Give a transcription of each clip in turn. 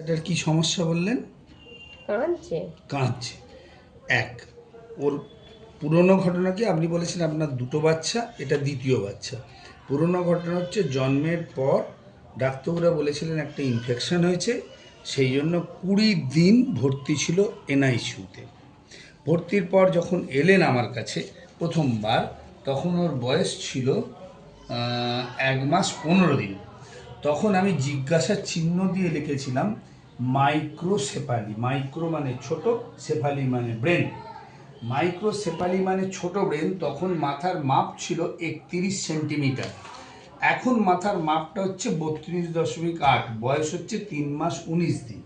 এটার কি সমস্যা বললেন? কাঁদছে। কাঁদছে। এক ওর পুরনো ঘটনা কি? আপনি বলেছেন আপনার দুটো বাচ্চা এটা দ্বিতীয় বাচ্চা। পুরনো ঘটনা হচ্ছে জন্মের পর ডাক্তাররা বলেছিলেন একটা ইনফেকশন হয়েছে সেই জন্য কুড়ি দিন ভর্তি ছিল এনআইসিউতে। ভর্তির পর যখন এলেন আমার কাছে প্রথমবার তখন ওর বয়স ছিল এক মাস পনেরো দিন। তখন আমি জিজ্ঞাসার চিহ্ন দিয়ে লিখেছিলাম মাইক্রোসেফালি, মাইক্রো মানে ছোট, সেফালি মানে ব্রেন। মাইক্রোসেফালি মানে ছোট ব্রেন, তখন মাথার মাপ ছিল একত্রিশ সেন্টিমিটার। এখন মাথার মাপটা হচ্ছে বত্রিশ দশমিক আট, বয়স হচ্ছে তিন মাস উনিশ দিন।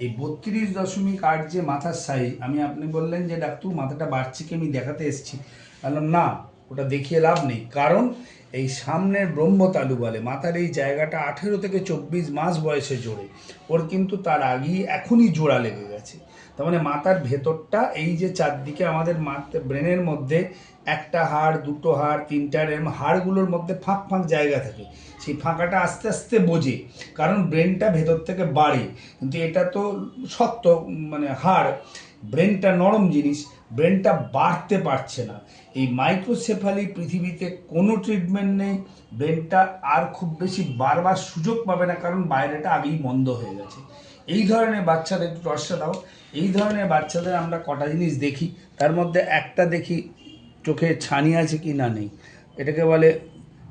এই বত্রিশ দশমিক আট যে মাথার সাইজ আমি আপনি বললেন যে, ডাক্তার, মাথাটা বাড়ছে কি? আমি দেখাতে এসেছি। বললাম, না, ওটা দেখিয়ে লাভ নেই। কারণ এই সামনের ব্রহ্মতালু বলে। মাথার এই জায়গাটা আঠেরো থেকে চব্বিশ মাস বয়সে জোরে ওর কিন্তু তার আগেই এখনই জোড়া লেগে গেছে। তার মানে মাথার ভেতরটা এই যে চারদিকে আমাদের ব্রেনের মধ্যে একটা হাড়, দুটো হাড়, তিনটা এরম হাড়গুলোর মধ্যে ফাঁক ফাঁক জায়গা থাকে। সেই ফাঁকাটা আস্তে আস্তে বোঝে। কারণ ব্রেনটা ভেতর থেকে বাড়ে। কিন্তু এটা তো শক্ত মানে হাড়। ব্রেনটা নরম জিনিস, ব্রেনটা বাড়তে পারছে না। এই মাইক্রোসেফালি পৃথিবীতে কোনো ট্রিটমেন্ট নেই, ব্রেনটা আর খুব বেশি বারবার সুযোগ পাবে না, কারণ বাইরেটা আগেই বন্ধ হয়ে গেছে। এই ধরনের বাচ্চাদের একটু রসটা দাও। এই ধরনের বাচ্চাদের আমরা কটা জিনিস দেখি? তার মধ্যে একটা দেখি, চোখে ছানি আছে কি না নেই। এটাকে বলে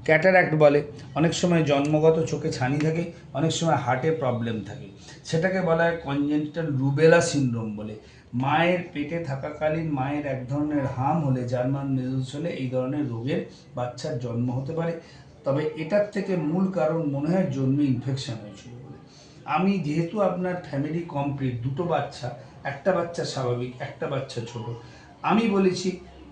ক্যাটারাক্ট বলে। অনেক সময় জন্মগত চোখে ছানি থাকে, অনেক সময় হার্টে প্রবলেম থাকে। সেটাকে বলা হয় কনজেন্টাল রুবেলা সিনড্রোম বলে। মায়ের পেটে থাকাকালীন মায়ের এক ধরনের হাম হলে জার্মান মেজুস হলে এই ধরনের রোগের বাচ্চার জন্ম হতে পারে। তবে এটার থেকে মূল কারণ মনে হয় জন্মে ইনফেকশন হয়েছিল বলে। আমি যেহেতু আপনার ফ্যামিলি কমপ্লিট দুটো বাচ্চা, একটা বাচ্চা স্বাভাবিক, একটা বাচ্চা ছোট, আমি বলেছি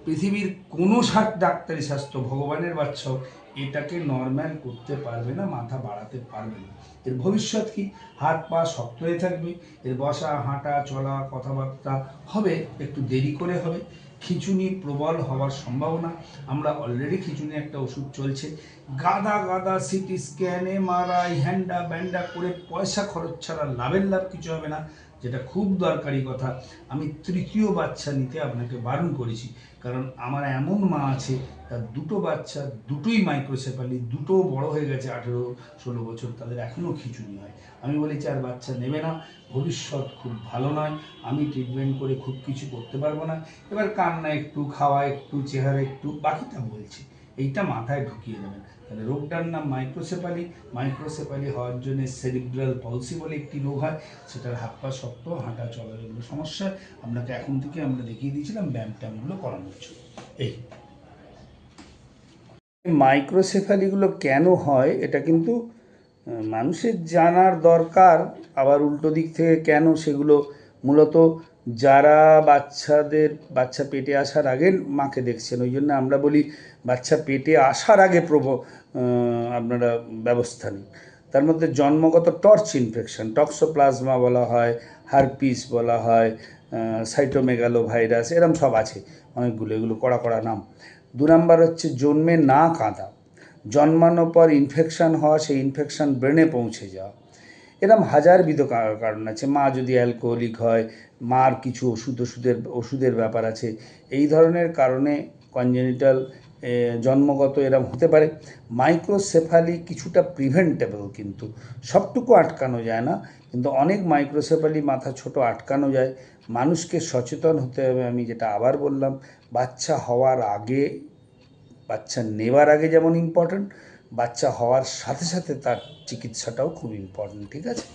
পৃথিবীর কোনো ডাক্তারি স্বাস্থ্য ভগবানের বাচ্চাও এটাকে নর্মাল করতে পারবে না, মাথা বাড়াতে পারবে না। এর ভবিষ্যৎ কি? হাত পা শক্ত হয়ে থাকবে, এর বসা, হাঁটা, চলা, কথাবার্তা হবে, একটু দেরি করে হবে। খিঁচুনি প্রবল হওয়ার সম্ভাবনা। আমরা অলরেডি খিচুনি একটা ওষুধ চলছে। গাদা গাদা সিটি স্ক্যান এমআরআই হ্যান্ডা ব্যান্ডা করে পয়সা খরচ ছাড়া লাভের লাভ কিছু হবে না। যেটা খুব দরকারি কথা, আমি তৃতীয় বাচ্চা নিতে আপনাকে বারণ করেছি। কারণ আমার এমন মা আছে, তার দুটো বাচ্চা, দুটোই মাইক্রোসেফালি দুটো বড় হয়ে গেছে আঠেরো, ষোলো বছর, তাদের এখনও খিচুড়ি হয়। আমি বলেছি আর বাচ্চা নেবে না, ভবিষ্যৎ খুব ভালো নয়, আমি ট্রিটমেন্ট করে খুব কিছু করতে পারব না। এবার কান্না একটু, খাওয়া একটু, চেহারা একটু, বাকিটা বলছি। এইটা মাথায় ঢুকিয়ে দেবেন। তাহলে রোগটার নাম মাইক্রোসেফালি মাইক্রোসেফালি হওয়ার জন্য সেরিব্রাল পলসি বলে একটি রোগ হয়। সেটার হাত পা শক্ত, হাঁটা চলার এগুলো সমস্যা। আপনাকে এখন থেকে আমরা দেখিয়ে দিয়েছিলাম ব্যায়াম ট্যামগুলো করানোর জন্য। এই। মাইক্রোসেফালিগুলো কেন হয়? এটা কিন্তু মানুষের জানার দরকার। আবার উল্টো দিক থেকে কেন সেগুলো মূলত যারা বাচ্চাদের বাচ্চা পেটে আসার আগে মাকে দেখছেন ওই জন্য আমরা বলি বাচ্চা পেটে আসার আগে আহ, আপনারা ব্যবস্থা নিন। তার মধ্যে জন্মগত টর্চ ইনফেকশন টক্সোপ্লাজমা বলা হয় হারপিস বলা হয় সাইটোমেগালো ভাইরাস এরম সব আছে অনেকগুলো এগুলো কড়া কড়া নাম। দু নাম্বার হচ্ছে জন্মে না কাঁদা। জন্মানোর পর ইনফেকশন হওয়া সেই ইনফেকশন ব্রেনে পৌঁছে যাওয়া। এরম হাজারবিধ কারণ আছে। মা যদি অ্যালকোহলিক হয়, মার কিছু ওষুধ, ওষুধের ওষুধের ব্যাপার আছে। এই ধরনের কারণে কনজেনিটাল জন্মগত এরম হতে পারে। মাইক্রোসেফালি কিছুটা প্রিভেন্টেবল কিন্তু সবটুকু আটকানো যায় না। কিন্তু অনেক মাইক্রোসেফালি মাথা ছোট আটকানো যায়। মানুষকে সচেতন হতে হবে, আমি যেটা আবার বললাম। বাচ্চা হওয়ার আগে, বাচ্চা নেওয়ার আগে যেমন ইম্পর্ট্যান্ট বাচ্চা হওয়ার সাথে সাথে তার চিকিৎসাটাও খুব ইম্পর্ট্যান্ট ঠিক আছে?